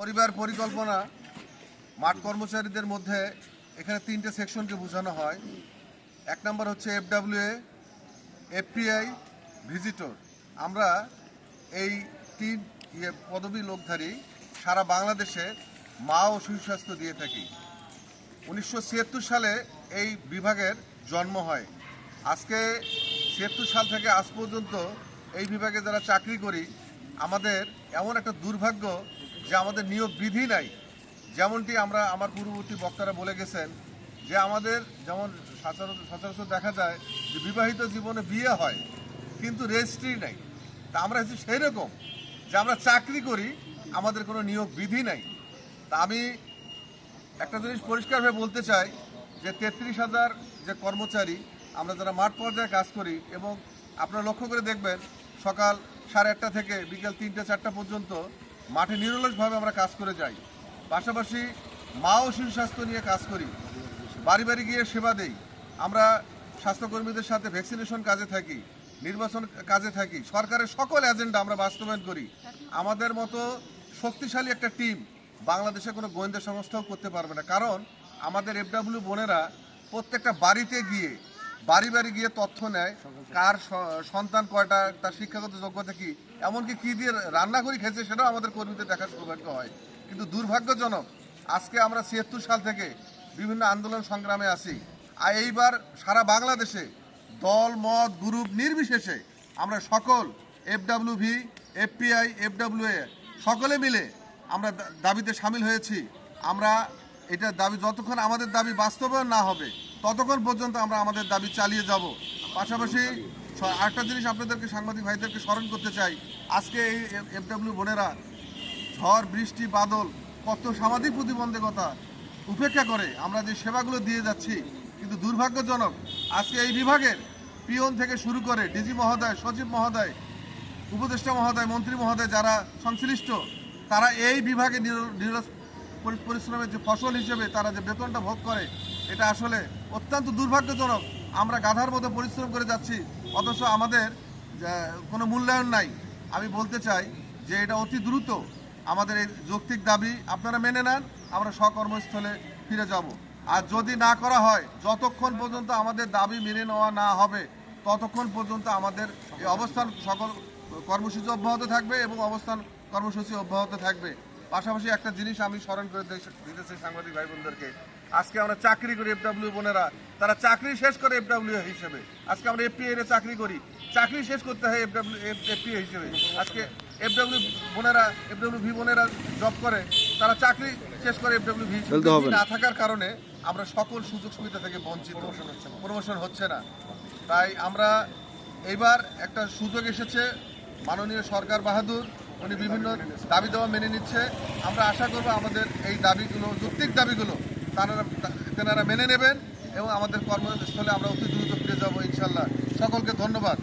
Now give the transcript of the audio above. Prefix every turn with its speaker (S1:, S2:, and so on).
S1: পরিবার পরিকল্পনা, মাঠ কর্মচারীদের মধ্যে এখানে তিনটে সেকশনকে বোঝানো হয়। এক নম্বর হচ্ছে এফডাব্লিউএ এফপিআই, ভিজিটর। আমরা এই তিন ইয়ে পদবী লোকধারী সারা বাংলাদেশে মা ও সুস্বাস্থ্য দিয়ে থাকি। উনিশশো ছিয়াত্তর সালে এই বিভাগের জন্ম হয়। আজকে ছিয়াত্তর সাল থেকে আজ পর্যন্ত এই বিভাগে যারা চাকরি করি, আমাদের এমন একটা দুর্ভাগ্য যে আমাদের নিয়োগ বিধি নাই। যেমনটি আমরা আমার পূর্ববর্তী বক্তারা বলে গেছেন যে আমাদের যেমন সচরাচর দেখা যায় যে বিবাহিত জীবনে বিয়ে হয়, কিন্তু রেজিস্ট্রি নাই। তা আমরা হচ্ছে সেই রকম যে আমরা চাকরি করি, আমাদের কোনো নিয়োগ বিধি নাই। তা আমি একটা জিনিস পরিষ্কারভাবে বলতে চাই যে তেত্রিশ হাজার যে কর্মচারী আমরা যারা মাঠ পর্যায়ে কাজ করি এবং আপনারা লক্ষ্য করে দেখবেন সকাল সাড়ে আটটা থেকে বিকেল তিনটে চারটা পর্যন্ত মাঠে নিরলসভাবে আমরা কাজ করে যাই। পাশাপাশি মা ও শিশু স্বাস্থ্য নিয়ে কাজ করি। বাড়ি বাড়ি গিয়ে সেবা দেই। আমরা স্বাস্থ্যকর্মীদের সাথে ভ্যাকসিনেশন কাজে থাকি, নির্বাচন কাজে থাকি। সরকারের সকল এজেন্ডা আমরা বাস্তবায়ন করি। আমাদের মতো শক্তিশালী একটা টিম বাংলাদেশে কোনো গোয়েন্দা সংস্থাও করতে পারবে না। কারণ আমাদের এফডাব্লিউ বোনেরা প্রত্যেকটা বাড়িতে গিয়ে বাড়ি বাড়ি গিয়ে তথ্য নেয়, কার সন্তান কয়টা, তার শিক্ষাগত যোগ্যতা কি, এমনকি কি দিয়ে রান্না করে খেয়েছে সেটাও আমাদের কর্মীদের দেখার সৌভাগ্য হয়। কিন্তু দুর্ভাগ্যজনক, আজকে আমরা ছিয়াত্তর সাল থেকে বিভিন্ন আন্দোলন সংগ্রামে আছি। আর এইবার সারা বাংলাদেশে দল, মত, গ্রুপ নির্বিশেষে আমরা সকল F W V, F P I, F W A সকলে মিলে আমরা দাবিতে সামিল হয়েছি। আমরা এটা দাবি, যতক্ষণ আমাদের দাবি বাস্তবায়ন না হবে ততক্ষণ পর্যন্ত আমরা আমাদের দাবি চালিয়ে যাব। পাশাপাশি আরেকটা জিনিস আপনাদেরকে সাংবাদিক ভাইদেরকে স্মরণ করতে চাই। আজকে এই এফডাব্লিউ বোনেরা ঝড়, বৃষ্টি, বাদল কত সামাজিক প্রতিবন্ধকতা উপেক্ষা করে আমরা যে সেবাগুলো দিয়ে যাচ্ছি। কিন্তু দুর্ভাগ্যজনক আজকে এই বিভাগের পিয়ন থেকে শুরু করে ডিজি মহোদয় সচিব মহোদয়, উপদেষ্টা মহোদয়, মন্ত্রী মহোদয় যারা সংশ্লিষ্ট, তারা এই বিভাগে নির- পরিশ্রমের যে ফসল হিসেবে তারা যে বেতনটা ভোগ করে এটা আসলে অত্যন্ত দুর্ভাগ্যজনক। আমরা গাধার মতো পরিশ্রম করে যাচ্ছি, অথচ আমাদের কোনো মূল্যায়ন নাই। আমি বলতে চাই যে এটা অতি দ্রুত আমাদের এই যৌক্তিক দাবি আপনারা মেনে নেন, আমরা স্বকর্মস্থলে ফিরে যাব। আর যদি না করা হয়, যতক্ষণ পর্যন্ত আমাদের দাবি মেনে নেওয়া না হবে, ততক্ষণ পর্যন্ত আমাদের এই অবস্থান সকল কর্মসূচি অব্যাহত থাকবে এবং অবস্থান কর্মসূচি অব্যাহত থাকবে। পাশাপাশি একটা জিনিস আমি স্মরণ করে দিতে- দিতে চাই সাংবাদিক ভাই বোনদেরকে আজকে আমরা চাকরি করি এফডাব্লিউ বোনেরা। তারা চাকরি শেষ করে এফডাব্লিউ হিসেবে। আজকে আমরা এফপিএ এর চাকরি করি। চাকরি শেষ করতে হয় এফডাব্লিউ এফপিএ হিসেবে। আজকে এফডাব্লিউ বোনেরা এফডাব্লিউ ভি বোনেরা জব করে তারা চাকরি শেষ করে এফডাব্লিউ ভি। না। থাকার কারণে আমরা সকল সুযোগ সুবিধা থেকে বঞ্চিত। প্রমোশন হচ্ছে না। তাই আমরা এইবার একটা সুযোগ এসেছে। মাননীয় সরকার বাহাদুর উনি বিভিন্ন দাবি দাওয়া মেনে নিচ্ছে। আমরা আশা করব আমাদের এই দাবিগুলো, যৌক্তিক দাবিগুলো তারা তেনারা মেনে নেবেন এবং আমাদের কর্মস্থলে আমরা অতি দ্রুত ফিরে যাব ইনশাল্লাহ। সকলকে ধন্যবাদ।